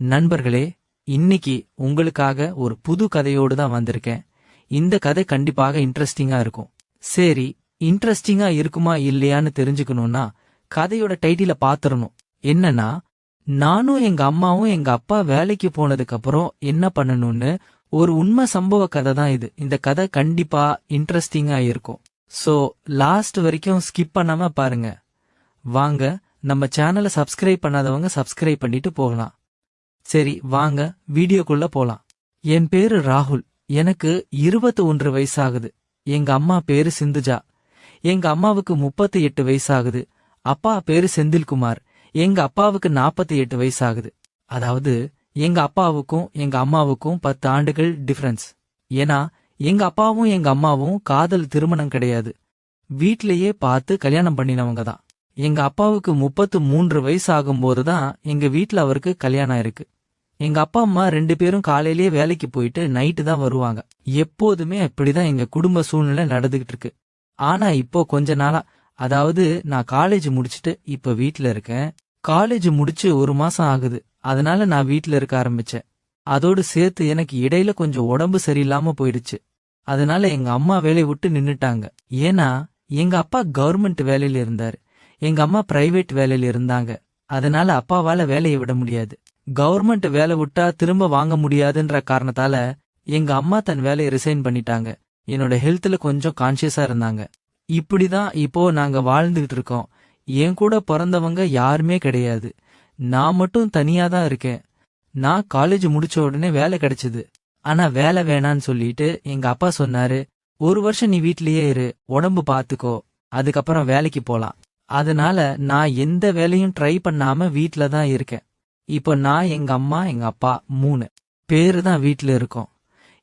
நண்பர்களே இன்னைக்கு உங்களுக்காக ஒரு புது கதையோடு தான் வந்திருக்கேன். இந்த கதை கண்டிப்பாக இன்ட்ரெஸ்டிங்கா இருக்கும். சரி இன்ட்ரெஸ்டிங்கா இருக்குமா இல்லையான்னு தெரிஞ்சுக்கணும்னா கதையோட டைட்டில பாத்துறணும் என்னன்னா நானும் எங்க அம்மாவும் எங்க அப்பா வேலைக்கு போனதுக்கு அப்புறம் என்ன பண்ணணும்னு ஒரு உண்மை சம்பவ கதை தான் இது. இந்த கதை கண்டிப்பா இன்ட்ரெஸ்டிங்கா இருக்கும். சோ லாஸ்ட் வரைக்கும் ஸ்கிப் பண்ணாம பாருங்க. வாங்க நம்ம சேனலை சப்ஸ்கிரைப் பண்ணாதவங்க சப்ஸ்கிரைப் பண்ணிட்டு போகலாம். சரி வாங்க வீடியோக்குள்ள போலாம். என் பேரு ராகுல். எனக்கு இருபத்தி ஒன்று வயசாகுது. எங்க அம்மா பேரு சிந்துஜா. எங்க அம்மாவுக்கு முப்பத்தி எட்டு வயசாகுது. அப்பா பேரு செந்தில்குமார். எங்க அப்பாவுக்கு நாற்பத்தி எட்டு வயசாகுது. அதாவது எங்க அப்பாவுக்கும் எங்க அம்மாவுக்கும் பத்து ஆண்டுகள் டிஃபரன்ஸ் ஏன்னா எங்க அப்பாவும் எங்க அம்மாவும் காதல் திருமணம் கிடையாது. வீட்லயே பார்த்து கல்யாணம் பண்ணினவங்க தான். எங்க அப்பாவுக்கு முப்பத்து மூன்று வயசு ஆகும்போது தான் எங்க வீட்ல அவருக்கு கல்யாணம் இருக்கு எங்க அப்பா அம்மா ரெண்டு பேரும் காலையிலேயே வேலைக்கு போயிட்டு நைட்டு தான் வருவாங்க. எப்போதுமே அப்படிதான் எங்க குடும்ப சூழ்நிலை நடந்துகிட்டு இருக்கு. ஆனா இப்போ கொஞ்ச நாளா அதாவது நான் காலேஜ் முடிச்சுட்டு இப்ப வீட்ல இருக்கேன். காலேஜ் முடிச்சு ஒரு மாசம் ஆகுது. அதனால நான் வீட்ல இருக்க ஆரம்பிச்சேன். அதோடு சேர்த்து எனக்கு இடையில கொஞ்சம் உடம்பு சரியில்லாம போயிடுச்சு. அதனால எங்க அம்மா வேலையை விட்டு நின்னுட்டாங்க. ஏன்னா எங்க அப்பா கவர்மெண்ட் வேலையில இருந்தாரு. எங்க அம்மா பிரைவேட் வேலையில இருந்தாங்க. அதனால அப்பாவால வேலையை விட முடியாது. கவர்மெண்ட் வேலை விட்டா திரும்ப வாங்க முடியாதுன்ற காரணத்தால எங்க அம்மா தன் வேலையை ரிசைன் பண்ணிட்டாங்க. என்னோட ஹெல்த்ல கொஞ்சம் கான்சியஸா இருந்தாங்க. இப்படிதான் இப்போ நாங்க வாழ்ந்துகிட்டு இருக்கோம். என் கூட பிறந்தவங்க யாருமே கிடையாது. நான் மட்டும் தனியா தான் இருக்கேன். நான் காலேஜ் முடிச்ச உடனே வேலை கிடைச்சது. ஆனா வேலை வேணான்னு சொல்லிட்டு எங்க அப்பா சொன்னாரு ஒரு வருஷம் நீ வீட்லயே இரு உடம்பு பாத்துக்கோ. அதுக்கப்புறம் வேலைக்கு போலாம். அதனால நான் எந்த வேலையும் ட்ரை பண்ணாம வீட்ல தான் இருக்கேன். இப்போ நான் எங்க அம்மா எங்க அப்பா மூணு பேரு தான் வீட்டில் இருக்கோம்.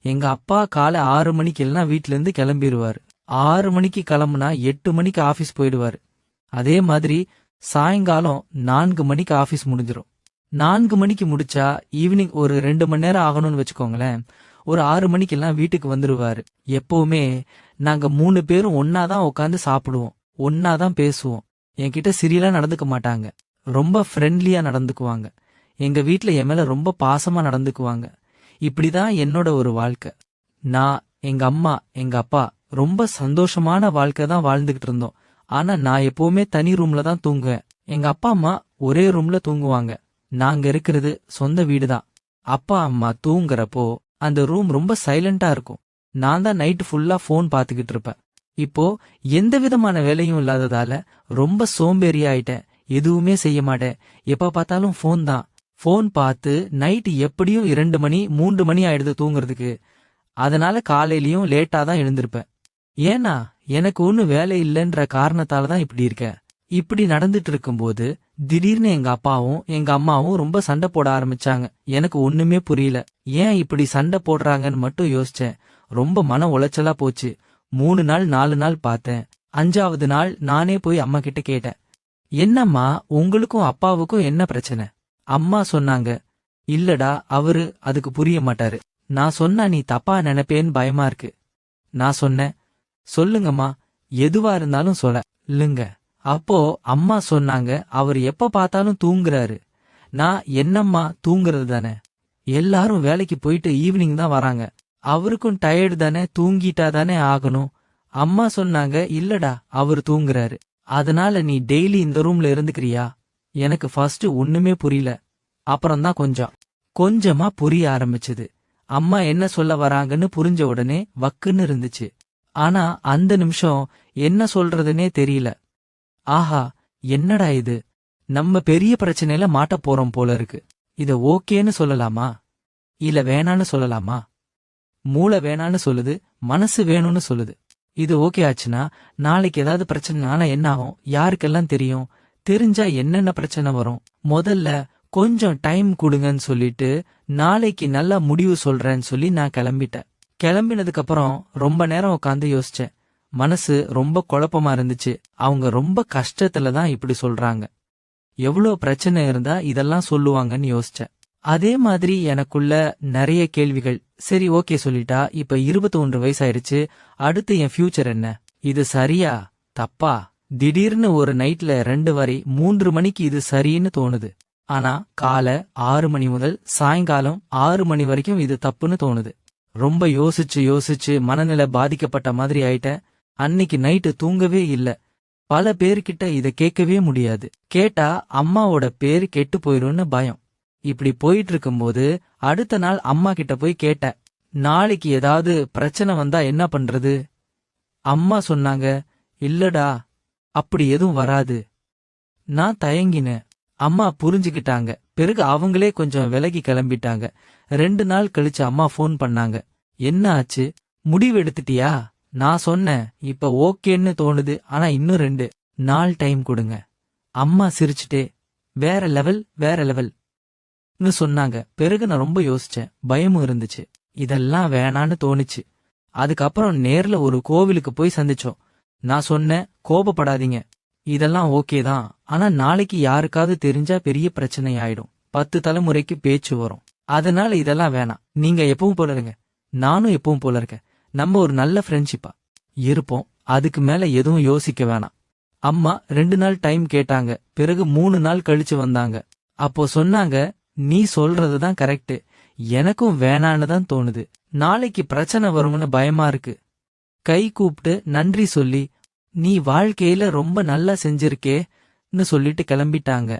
எங்க அப்பா காலை ஆறு மணிக்கு இல்லைனா வீட்டிலேருந்து கிளம்பிடுவார். ஆறு மணிக்கு கிளம்புனா எட்டு மணிக்கு ஆஃபீஸ் போயிடுவார். அதே மாதிரி சாயங்காலம் நான்கு மணிக்கு ஆஃபீஸ் முடிஞ்சிடும் நான்கு மணிக்கு முடிச்சா ஈவினிங் ஒரு ரெண்டு மணி நேரம் ஆகணும்னு வச்சுக்கோங்களேன். ஒரு ஆறு மணிக்கெல்லாம் வீட்டுக்கு வந்துடுவாரு. எப்பவுமே நாங்க மூணு பேரும் ஒன்னாதான் உட்காந்து சாப்பிடுவோம். ஒன்னாதான் பேசுவோம். என்கிட்ட சிரியலா நடந்துக்க மாட்டாங்க. ரொம்ப ஃப்ரெண்ட்லியா நடந்துக்குவாங்க. எங்க வீட்ல என் மேல ரொம்ப பாசமா நடந்துக்குவாங்க. இப்படிதான் என்னோட ஒரு வாழ்க்கை. நான் எங்க அம்மா எங்க அப்பா ரொம்ப சந்தோஷமான வாழ்க்கை தான் வாழ்ந்துகிட்டு இருந்தோம். ஆனா நான் எப்பவுமே தனி ரூம்ல தான் தூங்குவேன். எங்க அப்பா அம்மா ஒரே ரூம்ல தூங்குவாங்க. நாங்க இருக்கிறது சொந்த வீடு தான் அப்பா அம்மா தூங்குறப்போ அந்த ரூம் ரொம்ப சைலண்டா இருக்கும். நான் தான் நைட் ஃபுல்லா ஃபோன் பாத்துக்கிட்டு இருப்பேன். இப்போ எந்த விதமான வேலையும் இல்லாததால ரொம்ப சோம்பேறி ஆயிட்டேன். எதுவுமே செய்ய மாட்டேன். எப்ப பார்த்தாலும் ஃபோன் தான். ஃபோன் பார்த்து நைட்டு எப்படியும் இரண்டு மணி மூன்று மணி ஆயிடுது தூங்குறதுக்கு. அதனால காலையிலயும் லேட்டா தான் எழுந்திருப்பேன். ஏன்னா எனக்கு ஒண்ணு வேலை இல்லைன்ற காரணத்தால தான் இப்படி இருக்கேன் இப்படி நடந்துட்டு இருக்கும்போது திடீர்னு எங்க அப்பாவும் எங்க அம்மாவும் ரொம்ப சண்டை போட ஆரம்பிச்சாங்க. எனக்கு ஒண்ணுமே புரியல. ஏன் இப்படி சண்டை போடுறாங்கன்னு மட்டும் யோசிச்சேன். ரொம்ப மன உளைச்சலா போச்சு. மூணு நாள் நாலு நாள் பார்த்தேன். அஞ்சாவது நாள் நானே போய் அம்மா கிட்ட கேட்டேன். என்னம்மா உங்களுக்கும் அப்பாவுக்கும் என்ன பிரச்சனை? அம்மா சொன்னாங்க இல்லடா அவரு அதுக்கு புரிய மாட்டாரு. நான் சொன்னா நீ தப்பா நினைப்பேன்னு பயமா இருக்கு. நான் சொன்னேன். சொல்லுங்கம்மா எதுவா இருந்தாலும் சொல்ல. இல்லுங்க. அப்போ அம்மா சொன்னாங்க அவர் எப்ப பார்த்தாலும் தூங்குறாரு. நான் என்னம்மா தூங்குறது தானே? எல்லாரும் வேலைக்கு போயிட்டு ஈவினிங் தான் வராங்க. அவருக்கும் டயர்டு தானே தூங்கிட்டா தானே ஆகணும். அம்மா சொன்னாங்க இல்லடா அவர் தூங்குறாரு. அதனால நீ டெய்லி இந்த ரூம்ல இருந்துக்கிறியா? எனக்கு ஃபர்ஸ்ட் ஒண்ணுமே புரியல. அப்புறம்தான் கொஞ்சம். கொஞ்சமா புரிய ஆரம்பிச்சது. அம்மா என்ன சொல்ல வராங்கன்னு புரிஞ்ச உடனே வக்குன்னு இருந்துச்சு. ஆனா அந்த நிமிஷம் என்ன சொல்றதுனே தெரியல. ஆஹா என்னடா இது? நம்ம பெரிய பிரச்சனையில மாட்ட போறோம் போல இருக்கு. இத ஓகேன்னு சொல்லலாமா? இல்ல வேணான்னு சொல்லலாமா? மூளை வேணான்னு சொல்லுது மனசு வேணும்னு சொல்லுது. இது ஓகே ஆச்சுன்னா நாளைக்கு ஏதாவது பிரச்சனைனால என்ன ஆகும்? யாருக்கெல்லாம் தெரியும்? தெரிஞ்சா என்னென்ன பிரச்சனை வரும்? முதல்ல கொஞ்சம் டைம் கொடுங்கன்னு சொல்லிட்டு நாளைக்கு நல்லா முடிவு சொல்றேன்னு சொல்லி நான் கிளம்பிட்டேன். கிளம்பினதுக்கு அப்புறம் ரொம்ப நேரம் உட்காந்து யோசிச்சேன். மனசு ரொம்ப குழப்பமா இருந்துச்சு. அவங்க ரொம்ப கஷ்டத்துல தான் இப்படி சொல்றாங்க. எவ்வளவு பிரச்சனை இருந்தா இதெல்லாம் சொல்லுவாங்கன்னு யோசிச்சேன். அதே மாதிரி எனக்குள்ள நிறைய கேள்விகள். சரி ஓகே சொல்லிட்டா இப்ப இருபத்தி ஒன்று வயசாயிருச்சு. அடுத்து என் ஃபியூச்சர் என்ன? இது சரியா? தப்பா? திடீர்னு ஒரு நைட்ல ரெண்டு வரை மூன்று மணிக்கு இது சரின்னு தோணுது. ஆனா காலை ஆறு மணி முதல் சாயங்காலம் ஆறு மணி வரைக்கும் இது தப்புன்னு தோணுது. ரொம்ப யோசிச்சு யோசிச்சு மனநிலை பாதிக்கப்பட்ட மாதிரி ஆயிட்டேன் அன்னைக்கு நைட்டு தூங்கவே இல்ல. பல பேர்கிட்ட இத கேட்கவே முடியாது. கேட்டா அம்மாவோட பேரு கெட்டு போயிடும்னு பயம். இப்படி போயிட்டு இருக்கும்போது அடுத்த நாள் அம்மா கிட்ட போய் கேட்டேன் நாளைக்கு ஏதாவது பிரச்சனை வந்தா என்ன பண்றது? அம்மா சொன்னாங்க இல்லடா அப்படி எதுவும் வராது. நான் தயங்கினேன் அம்மா புரிஞ்சுக்கிட்டாங்க. பிறகு அவங்களே கொஞ்சம் விலகி கிளம்பிட்டாங்க. ரெண்டு நாள் கழிச்சு அம்மா ஃபோன் பண்ணாங்க. என்ன ஆச்சு? முடிவு எடுத்துட்டியா? நான் சொன்னேன். இப்ப ஓகேன்னு தோணுது. ஆனா இன்னும் ரெண்டு. நாள் டைம் கொடுங்க. அம்மா சிரிச்சுட்டே வேற லெவல் வேற லெவல். ன்னு சொன்னாங்க. பிறகு நான் ரொம்ப யோசிச்சேன். பயமும் இருந்துச்சு. இதெல்லாம் வேணான்னு தோணுச்சு. அதுக்கப்புறம் நேர்ல ஒரு கோவிலுக்கு போய் சந்திச்சோம். நான் சொன்னேன் கோபப்படாதீங்க. இதெல்லாம் ஓகே தான். ஆனா நாளைக்கு யாருக்காவது தெரிஞ்சா பெரிய பிரச்சனை ஆயிடும் பத்து தலைமுறைக்கு பேச்சு வரும். அதனால இதெல்லாம் வேணாம். நீங்க எப்பவும் போல இருங்க. நானும் எப்பவும் போல இருக்கேன். நம்ம ஒரு நல்ல ஃப்ரெண்ட்ஷிப்பா இருப்போம். அதுக்கு மேல எதுவும் யோசிக்க வேணாம். அம்மா ரெண்டு நாள் டைம் கேட்டாங்க. பிறகு மூணு நாள் கழிச்சு வந்தாங்க. அப்போ சொன்னாங்க நீ சொல்றதுதான் கரெக்ட் எனக்கும் வேணான்னு தான் தோணுது. நாளைக்கு பிரச்சனை வரும்னு பயமா இருக்கு. கை கூப்பிட்டு நன்றி சொல்லி நீ வாழ்க்கையில ரொம்ப நல்லா செஞ்சிருக்கேன்னு சொல்லிட்டு கிளம்பிட்டாங்க.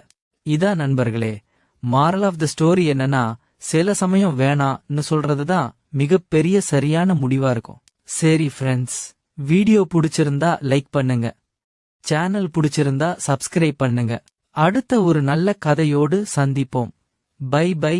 இதான் நண்பர்களே மாரல் ஆஃப் த ஸ்டோரி என்னன்னா சில சமயம் வேணாம்னு சொல்றதுதான் மிகப்பெரிய சரியான முடிவா இருக்கும். சரி ஃப்ரெண்ட்ஸ் வீடியோ பிடிச்சிருந்தா லைக் பண்ணுங்க. சேனல் பிடிச்சிருந்தா சப்ஸ்கிரைப் பண்ணுங்க. அடுத்த ஒரு நல்ல கதையோடு சந்திப்போம். By by